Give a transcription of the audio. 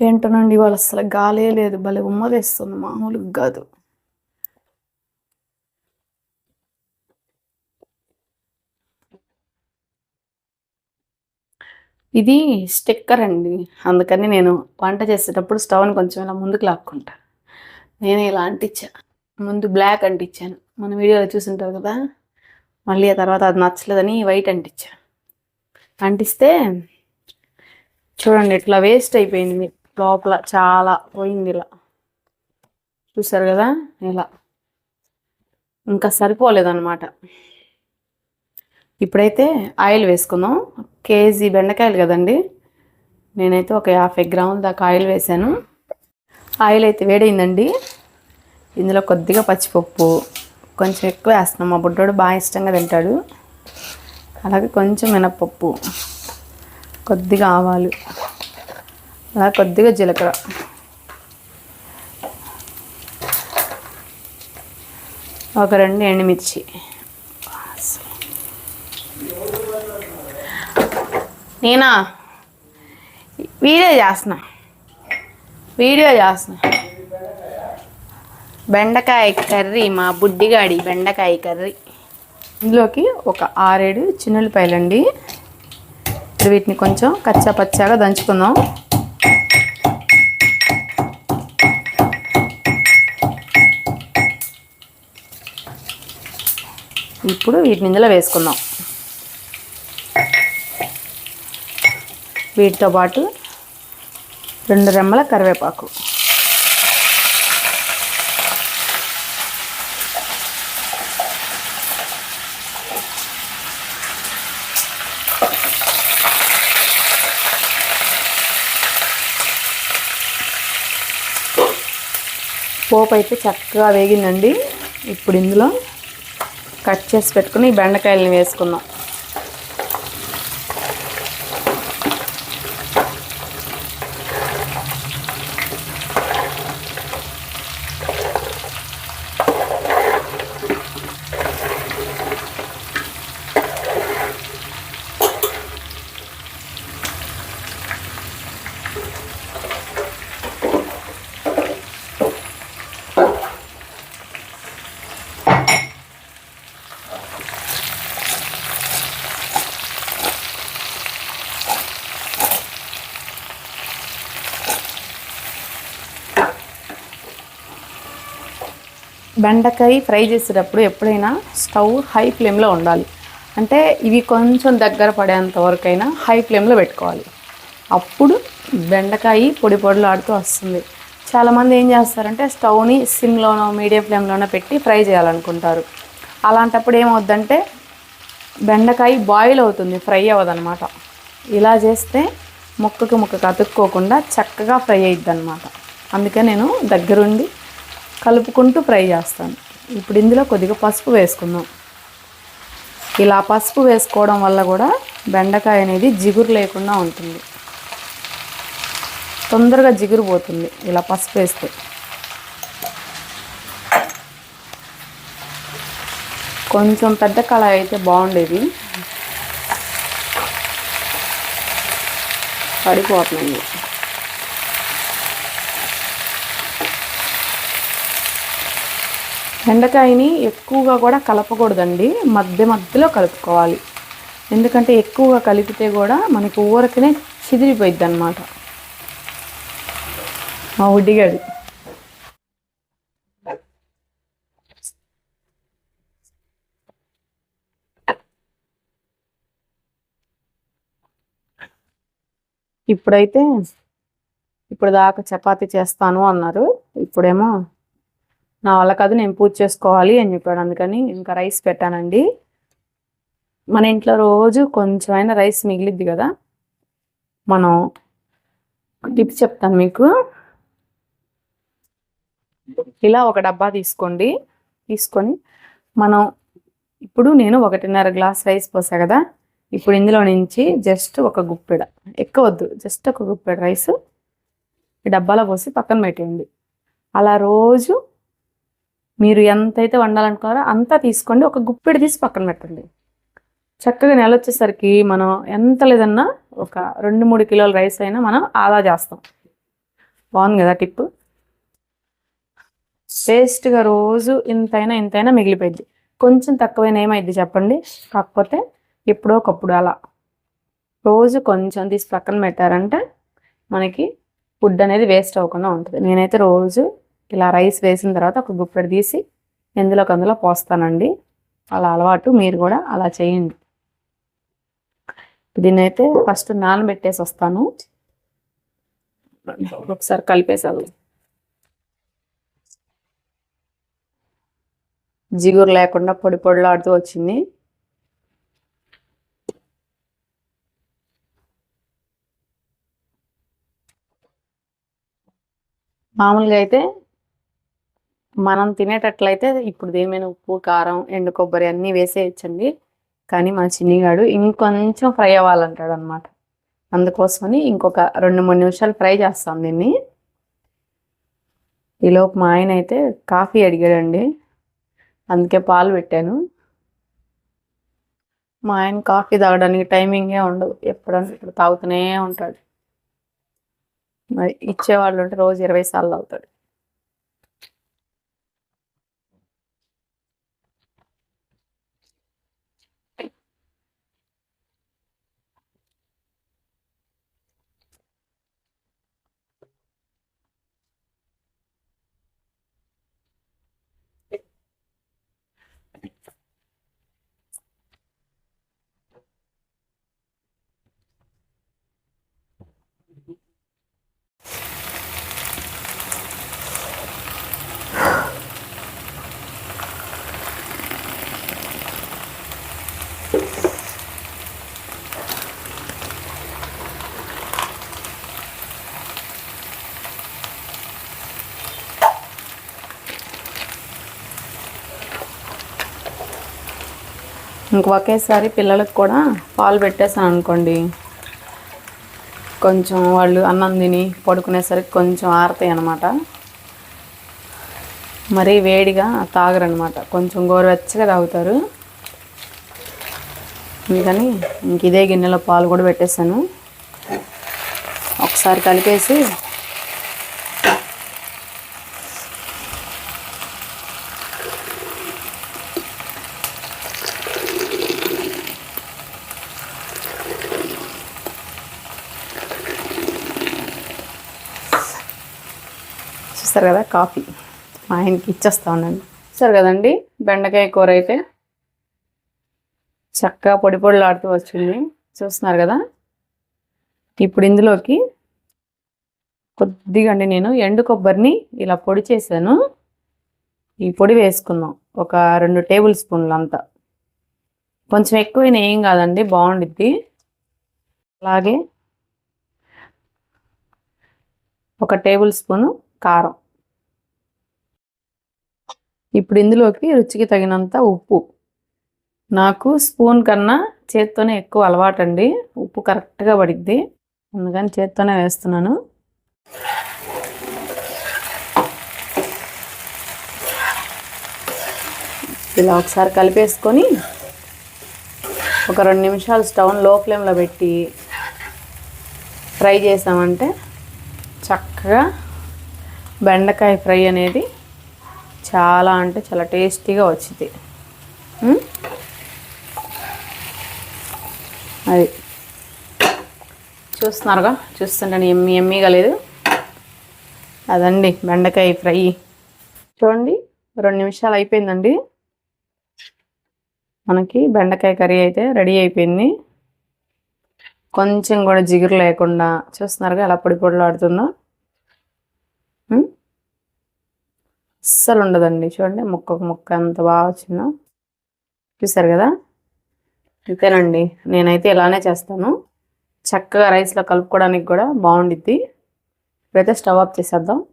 ఏంటోనండి ఇవాళ అసలు గాలే లేదు. భలే ఉమ్మదేస్తుంది. మామూలుగా కాదు. ఇది స్టిక్కర్ అండి. అందుకని నేను వంట చేసేటప్పుడు స్టవ్ని కొంచెం ఇలా ముందుకు లాక్కుంటా. నేను ఇలా అంటించా. ముందు బ్లాక్ అంటించాను. మన వీడియోలో చూసుంటారు కదా. మళ్ళీ ఆ తర్వాత అది నచ్చలేదని వైట్ అంటించా. అంటిస్తే చూడండి ఇట్లా వేస్ట్ అయిపోయింది లోపల చాలా పోయింది ఇలా. చూసారు కదా? ఇలా. ఇంకా సరిపోలేదన్నమాట. ఇప్పుడైతే ఆయిల్ వేసుకుందాం. కేజీ బెండకాయలు కదండి. నేనైతే ఒక యాభై గ్రాముల దాకా ఆయిల్ వేసాను. ఆయిల్ అయితే వేడైందండి. ఇందులో కొద్దిగా పచ్చిపప్పు కొంచెం ఎక్కువ వేస్తున్నాం. మా బుడ్డోడు బాగా ఇష్టంగా తింటాడు. అలాగే కొంచెం మినప్పప్పు కొద్దిగా ఆవాలు. అలా కొద్దిగా జీలకర్ర. ఒక రెండు ఎండుమిర్చి. నేనా? వీడియో చేస్తున్నా. వీడియో చేస్తున్నా. బెండకాయ కర్రీ మా బుడ్డిగాడి బెండకాయ కర్రీ. ఇందులోకి ఒక ఆరేడు చిన్నులపాయలండి. వీటిని కొంచెం కచ్చా పచ్చాగా దంచుకుందాం. ఇప్పుడు వీటిని ఇందులో వేసుకుందాం. వీటితో పాటు రెండు రెమ్మల కరివేపాకు. పోపు అయితే చక్కగా వేగిందండి. ఇప్పుడు ఇందులో కట్ చేసి పెట్టుకుని ఈ బెండకాయలని వేసుకుందాం. బెండకాయ ఫ్రై చేసేటప్పుడు ఎప్పుడైనా స్టవ్ హై ఫ్లేమ్లో ఉండాలి. అంటే ఇవి కొంచెం దగ్గర పడేంత వరకైనా హై ఫ్లేమ్లో పెట్టుకోవాలి. అప్పుడు బెండకాయ పొడి పొడిలాడుతూ వస్తుంది. చాలామంది ఏం చేస్తారంటే స్టవ్ని సిమ్లోనో మీడియం ఫ్లేమ్లోనో పెట్టి ఫ్రై చేయాలనుకుంటారు. అలాంటప్పుడు ఏమవుద్దంటే బెండకాయ బాయిల్ అవుతుంది ఫ్రై అవ్వదనమాట ఇలా చేస్తే ముక్కకు ముక్కకి అతుక్కోకుండా చక్కగా ఫ్రై అయ్యిద్ది అనమాట అందుకే నేను దగ్గరుండి కలుపుకుంటూ ఫ్రై చేస్తాను. ఇప్పుడు ఇందులో కొద్దిగా పసుపు వేసుకుందాం. ఇలా పసుపు వేసుకోవడం వల్ల కూడా బెండకాయ అనేది జిగురు లేకుండా ఉంటుంది. తొందరగా జిగురు పోతుంది ఇలా పసుపు వేస్తే. కొంచెం పెద్ద కళాయి అయితే బాగుండేది. పడిపోతుంది బెండకాయని ఎక్కువగా కూడా కలపకూడదండి. మధ్య మధ్యలో కలుపుకోవాలి. ఎందుకంటే ఎక్కువగా కలిపితే కూడా మనకి ఊరకనే చిదిరిపోయిద్ది అనమాట మా ఉడిగాడు ఇప్పుడైతే ఇప్పుడు దాకా చపాతీ చేస్తాను అన్నారు. ఇప్పుడేమో నా వల్ల కాదు నేను పూజ చేసుకోవాలి అని చెప్పాడు. అందుకని ఇంకా రైస్ పెట్టానండి. మన ఇంట్లో రోజు కొంచెమైనా రైస్ మిగిలిద్ది కదా. మనం టిప్ చెప్తాను మీకు. ఇలా ఒక డబ్బా తీసుకోండి. తీసుకొని మనం ఇప్పుడు నేను ఒకటిన్నర గ్లాస్ రైస్ పోసా కదా. ఇప్పుడు ఇందులో నుంచి జస్ట్ ఒక గుప్పెడ. ఎక్కువద్దు జస్ట్ ఒక గుప్పెడ రైస్ ఈ డబ్బాలో పోసి పక్కన పెట్టేయండి. అలా రోజు మీరు ఎంతైతే వండాలనుకున్నారో అంతా తీసుకోండి. ఒక గుప్పెడు తీసి పక్కన పెట్టండి. చక్కగా నెల వచ్చేసరికి మనం ఎంత లేదన్నా ఒక రెండు మూడు కిలోల రైస్ అయినా మనం ఆదా చేస్తాం. బాగుంది కదా టిప్? వేస్ట్గా రోజు ఇంతైనా ఇంతైనా మిగిలిపోయింది కొంచెం తక్కువైనా ఏమైంది చెప్పండి? కాకపోతే ఎప్పుడో ఒకప్పుడు అలా. రోజు కొంచెం తీసి పక్కన పెట్టారంటే మనకి ఫుడ్ అనేది వేస్ట్ అవ్వకుండా ఉంటుంది. నేనైతే రోజు ఇలా రైస్ వేసిన తర్వాత ఒక గుప్పెడు తీసి ఎందులోకి అందులో పోస్తానండి. అలా అలవాటు మీరు కూడా అలా చేయండి. దీన్నైతే ఫస్ట్ నానబెట్టేసి వస్తాను. ఒకసారి కలిపేసాను జిగురు లేకుండా పొడి పొడిలాడుతూ వచ్చింది. మామూలుగా అయితే మనం తినేటట్లయితే ఇప్పుడు దేమైనా ఉప్పు కారం ఎండు కొబ్బరి అన్నీ వేసేయచ్చండి. కానీ మా చిన్నిగాడు ఇంకొంచెం ఫ్రై అవ్వాలంటాడు అనమాట అందుకోసమని ఇంకొక రెండు మూడు నిమిషాలు ఫ్రై చేస్తాం దీన్ని. ఈలోపు మా ఆయన అయితే కాఫీ అడిగాడండి. అందుకే పాలు పెట్టాను. మా ఆయన కాఫీ తాగడానికి టైమింగే ఉండదు. ఎప్పుడంటే ఇప్పుడు తాగుతూనే ఉంటాడు. మరి ఇచ్చేవాళ్ళు ఉంటే రోజు ఇరవై సార్లు అవుతాడు ఇంక ఒకేసారి పిల్లలకు కూడా పాలు పెట్టేసాను అనుకోండి. కొంచెం వాళ్ళు అన్నం తిని పడుకునేసరికి కొంచెం ఆరుతాయి అన్నమాట. మరీ వేడిగా తాగరనమాట కొంచెం గోరువెచ్చగా తాగుతారు. అందుకని ఇంక ఇదే గిన్నెలో పాలు కూడా పెట్టేశాను. ఒకసారి కలిపేసి చూస్తారు కదా కాఫీ. మా ఆయనకి ఇచ్చేస్తా ఉన్నాను. సరే కదండి బెండకాయ కూర అయితే. చక్కగా పొడి పొడిలాడుతూ వచ్చింది. చూస్తున్నారు కదా? ఇప్పుడు ఇందులోకి కొద్దిగా అండి నేను ఎండు కొబ్బరిని ఇలా పొడి చేశాను. ఈ పొడి వేసుకుందాం. ఒక రెండు టేబుల్ స్పూన్లు అంతా. కొంచెం ఎక్కువైనా ఏం కాదండి బాగుండిద్ది. అలాగే ఒక టేబుల్ స్పూను కారం. ఇప్పుడు ఇందులోకి రుచికి తగినంత ఉప్పు. నాకు స్పూన్ కన్నా చేత్తోనే ఎక్కువ అలవాటండి. ఉప్పు కరెక్ట్గా పడిద్ది. అందుకని చేత్తోనే వేస్తున్నాను. ఇలా ఒకసారి కలిపేసుకొని ఒక రెండు నిమిషాలు స్టవ్లో ఫ్లేమ్లో పెట్టి ఫ్రై చేసామంటే చక్కగా బెండకాయ ఫ్రై అనేది చాలా అంటే చాలా టేస్టీగా వచ్చింది. అది. చూస్తున్నారుగా? చూస్తుంటే ఎమ్మి ఎమ్మిగా లేదు. అదండి బెండకాయ ఫ్రై. చూడండి రెండు నిమిషాలు అయిపోయిందండి. మనకి బెండకాయ కర్రీ అయితే రెడీ అయిపోయింది. కొంచెం కూడా జిగురు లేకుండా చూస్తున్నారుగా ఎలా పొడి పొడిలాడుతుందో. అస్సలు ఉండదండి చూడండి ముక్క ముక్క అంత బాగా వచ్చిందో. చూసారు కదా? అంతేనండి. నేనైతే ఇలానే చేస్తాను. చక్కగా రైస్లో కలుపుకోవడానికి కూడా బాగుండిద్ది. ఇప్పుడైతే స్టవ్ ఆఫ్ చేసేద్దాం.